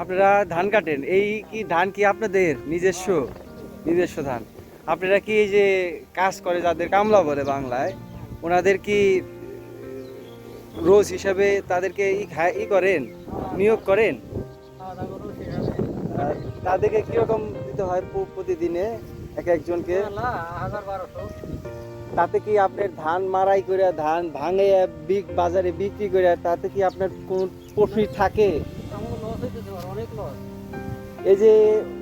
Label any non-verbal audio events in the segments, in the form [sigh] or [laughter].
আপনারা ধান কাটেন, এই কি ধান কি আপনাদের নিজস্ব? নিজস্ব ধান। আপনারা কি এই যে কাজ করে যাদের কামলা বলে বাংলায়, ওনাদের কি রোজ হিসাবে তাদেরকে ই করেন, নিয়োগ করেন? তাদেরকে কীরকম দিতে হয় প্রতিদিনে এক একজনকে? তাতে কি আপনার ধান মারাই করে, ধান ভাঙে, বিক, বাজারে বিক্রি করে, তাতে কি আপনার কোন প্রফিট থাকে? এই যে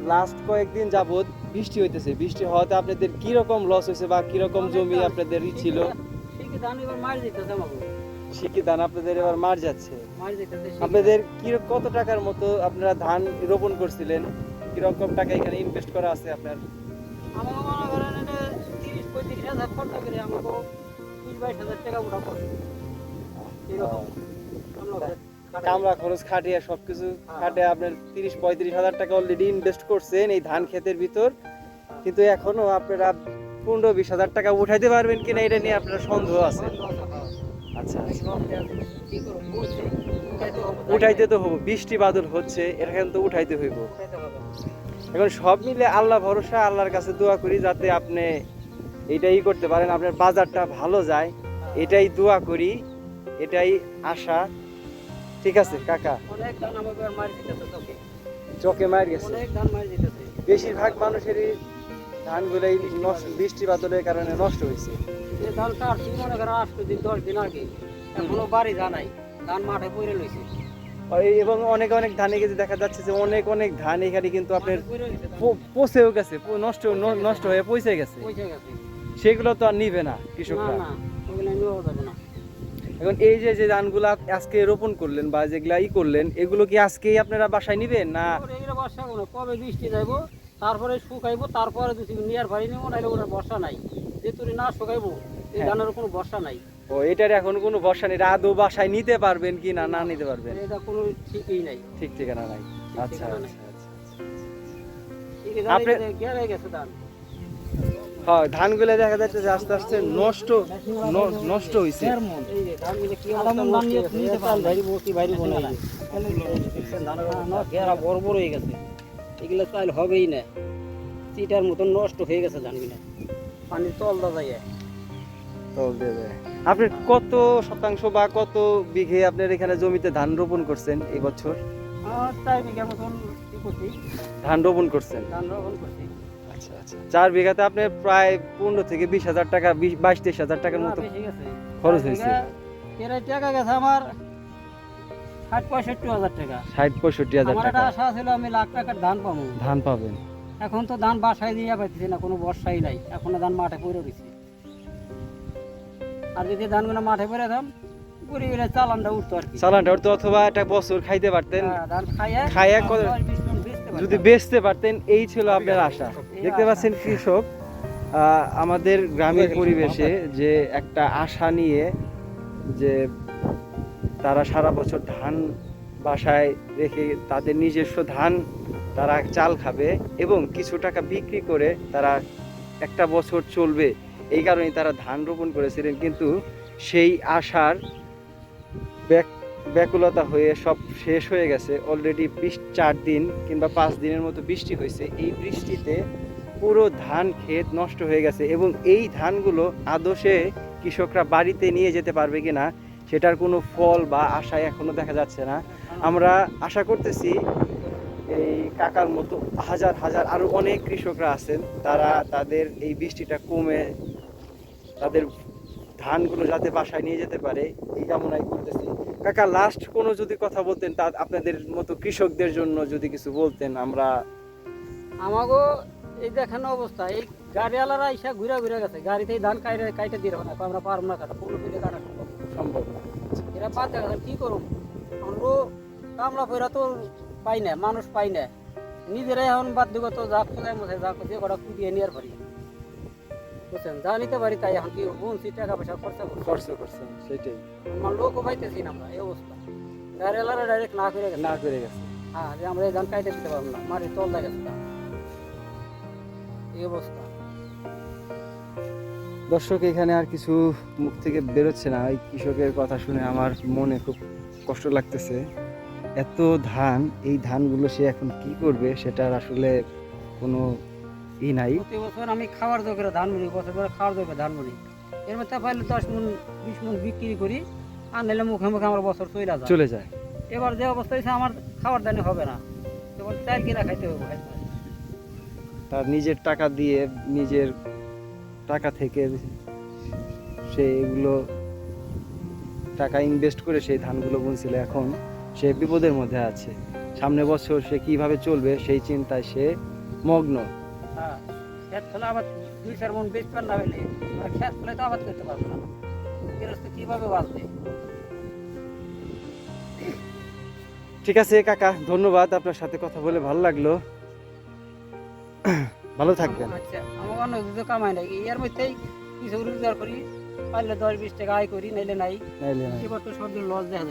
লাস্ট কয়েকদিন যাবত বৃষ্টি হইতেছে বৃষ্টি হওয়াতে আপনাদের কি রকম লস হয়েছে বা কি রকম জমি আপনাদের ছিল? ঠিকই ধান আপনাদের এবার মার যাচ্ছে? আপনাদের কি কত টাকার মতো আপনারা ধান রোপণ করছিলেন? কি রকম টাকা এখানে ইনভেস্ট করা আছে আপনার? আমাকে মনে করেন এটা তিরিশ পঁয়ত্রিশ হাজার খরচা করে আমাকে বিশ বাইশ হাজার টাকা উঠা পড়ে এরকম আমরা কামলা খরচ খাটিয়ে সবকিছু খাটিয়ে আপনার তিরিশ, পঁয়ত্রিশ হাজার টাকা অলরেডি ইনভেস্ট করছেন এই ধান ক্ষেতের ভিতর। কিন্তু এখনও আপনারা পনেরো, বিশ হাজার টাকা উঠাইতে পারবেন কিনা এটা নিয়ে আপনার সন্দেহ আছে। আচ্ছা আচ্ছা। উঠাইতে তো হব, বৃষ্টি বাদল হচ্ছে এখানে তো উঠাইতে হইব। এখন সব মিলে আল্লাহ ভরসা, আল্লাহর কাছে দোয়া করি যাতে আপনি এটাই করতে পারেন, আপনার বাজারটা ভালো যায়। এটাই দোয়া করি, এটাই আশা। ঠিক আছে কাকা। অনেক ধান মার দিতেছে চোখে মার গেছে। অনেক ধান মার দিতেছে। বেশিরভাগ মানুষেরই ধানগুলোই নষ্ট বৃষ্টি বাদলের কারণে নষ্ট হয়েছে। ধান কাটছি মনে করেন দিন দশ দিন আগে। এখনও বাড়ি জানাই ধান মাঠে পড়ে লইছে এবং অনেক অনেক ধানে কিন্তু দেখা যাচ্ছে যে অনেক অনেক ধান এখানে কিন্তু আপনার পচেও গেছে নষ্ট নষ্ট হয়ে পচে গেছে। সেগুলো তো আর নিবে না না কৃষকরা। না। এখন এই যে যে ধানগুলা আজকে রোপণ করলেন বা যেগুলা ই করলেন এগুলো কি আজকেই আপনারা বাসায় নিবেন না? বর্ষা কবে বৃষ্টি যাইবো তারপরে শুকাইবো তারপরে নিয়ার বাড়ি নেব নাহলে ওরা বর্ষা নাই। যে তুই না শুকাইবো এই হ্যাঁ। ধানের কোনো বর্ষা নাই। ও এটার এখন কোনো বর্ষা নেই আদৌ বাসায় নিতে পারবেন কি না না নিতে পারবেন? এটা কোনো ঠিকই নাই। ঠিক ঠিকানা নাই। আচ্ছা। আচ্ছা আচ্ছা ধান আপনি- গেছে ধান। হয় ধানগুলো দেখা যাচ্ছে যে আস্তে আস্তে নষ্ট নষ্ট হয়েছে হয়ে বড় বড় হয়ে গেছে এগুলো চাল হবেই না চিটার মতন নষ্ট হয়ে গেছে ধানগুলো পানির তল দা যায় তল দিয়ে দেয়। আপনি কত শতাংশ বা কত বিঘে আপনার এখানে জমিতে ধান রোপণ করছেন এই বছর? চার বিঘা মতন ধান রোপণ করছেন। ধান রোপণ করছি। আচ্ছা আচ্ছা। চার বিঘাতে আপনি প্রায় পনেরো থেকে বিশ হাজার টাকা বিশ বাইশ তেইশ হাজার টাকার মতো খরচ হয়েছে। টাকা গেছে আমার ষাট পঁয়ষট্টি হাজার টাকা। ষাট পঁয়ষট্টি হাজার টাকা। আশা ছিল আমি লাখ টাকার ধান পাবো। ধান পাবেন। এখন তো ধান বাসায় দিয়ে পাইতেছি না কোনো বর্ষাই নাই। এখনও ধান মাঠে পড়ে রয়েছে। আর যদি ধানগুলো মাঠে পড়ে দাম ঘুরে ঘুরে চালানটা উঠতো আর কি। চালানটা তো অথবা একটা বছর খাইতে পারতেন। হ্যাঁ, ধান খাইয়ে খাইয়ে। যদি বেচতে পারতেন এই ছিল আপনার আশা। দেখতে পাচ্ছেন কৃষক আমাদের গ্রামের পরিবেশে যে একটা আশা নিয়ে যে তারা সারা বছর ধান বাসায় রেখে তাদের নিজস্ব ধান তারা চাল খাবে এবং কিছু টাকা বিক্রি করে তারা একটা বছর চলবে। এই কারণে তারা ধান রোপণ করেছিলেন কিন্তু সেই আশার ব্যাক- ব্যাকুলতা হয়ে সব শেষ হয়ে গেছে। অলরেডি বিশ চার দিন কিংবা পাঁচ দিনের মতো বৃষ্টি হয়েছে। এই বৃষ্টিতে পুরো ধান ক্ষেত নষ্ট হয়ে গেছে এবং এই ধানগুলো আদর্শে কৃষকরা বাড়িতে নিয়ে যেতে পারবে কিনা সেটার কোনো ফল বা আশা এখনও দেখা যাচ্ছে না। আমরা আশা করতেছি এই কাকার মতো হাজার হাজার আরও অনেক কৃষকরা আছেন, তারা তাদের এই বৃষ্টিটা কমে তাদের ধানগুলো যাতে বাসায় নিয়ে যেতে পারে এই কামনাই করতেছি। কাকা লাস্ট কোনো যদি কথা বলতেন তা আপনাদের মতো কৃষকদের জন্য যদি কিছু বলতেন আমরা আমাগো এই দেখেন অবস্থা এই গাড়িওয়ালারা ইসা ঘুরে ঘুরে গেছে। গাড়িতেই ধান কাইটে কাইটে দিয়ে না আমরা পারব না কাটা পুরো ফিরে কাটা সম্ভব। এরা বাদ দেখা কি করুম আমরা কামলা ফেরা তো পাই না মানুষ পাই না। নিজেরাই এখন বাদ দিব তো যা কোথায় মধ্যে যা যে কটা কুদিয়ে নিয়ে পারি বুঝছেন? যা নিতে পারি তাই এখন কি বুনছি টাকা পয়সা খরচা করছি? খরচ করছেন সেটাই। আমার লোকও পাইতেছি না আমরা এই অবস্থা। গাড়িওয়ালারা ডাইরেক্ট না করে গেছে। না করে গেছে। হ্যাঁ যে আমরা এই ধান কাইতে দিতে পারব না মারি তল দেখা। এই অবস্থা। দর্শক এখানে আর কিছু মুখ থেকে বেরোচ্ছে না। এই কৃষকের কথা শুনে আমার মনে খুব কষ্ট লাগতেছে। এত ধান এই ধানগুলো সে এখন কি করবে সেটার আসলে কোনো ই নাই। প্রতি বছর আমি খাওয়ার দরকার ধান মুড়ি বছর পরে খাওয়ার যোগের ধান মুড়ি এর মধ্যে পাইলে দশ মন বিশ মন বিক্রি করি আর নিলে মুখে মুখে আমার বছর চলে যায়। চলে যায়। এবার যে অবস্থা হয়েছে আমার খাওয়ার দানি হবে না। এবার চাল কিনা খাইতে হবে তার নিজের টাকা দিয়ে নিজের টাকা থেকে সে এগুলো টাকা ইনভেস্ট করে সেই ধানগুলো বুনছিল। এখন সে বিপদের মধ্যে আছে। সামনে বছর সে কীভাবে চলবে সেই চিন্তায় সে মগ্ন। হ্যাঁ ঠিক আছে কাকা ধন্যবাদ। আপনার সাথে কথা বলে ভালো লাগল। [clears throat] ভালো থাকবেন। আচ্ছা আমার অন্য কিছু কামাই নাই। এর মধ্যেই কিছু রোজগার করি পারলে দশ বিশ টাকা আয় করি নাইলে নাই। নাইলে নাই। এবার তো সব লস দেখা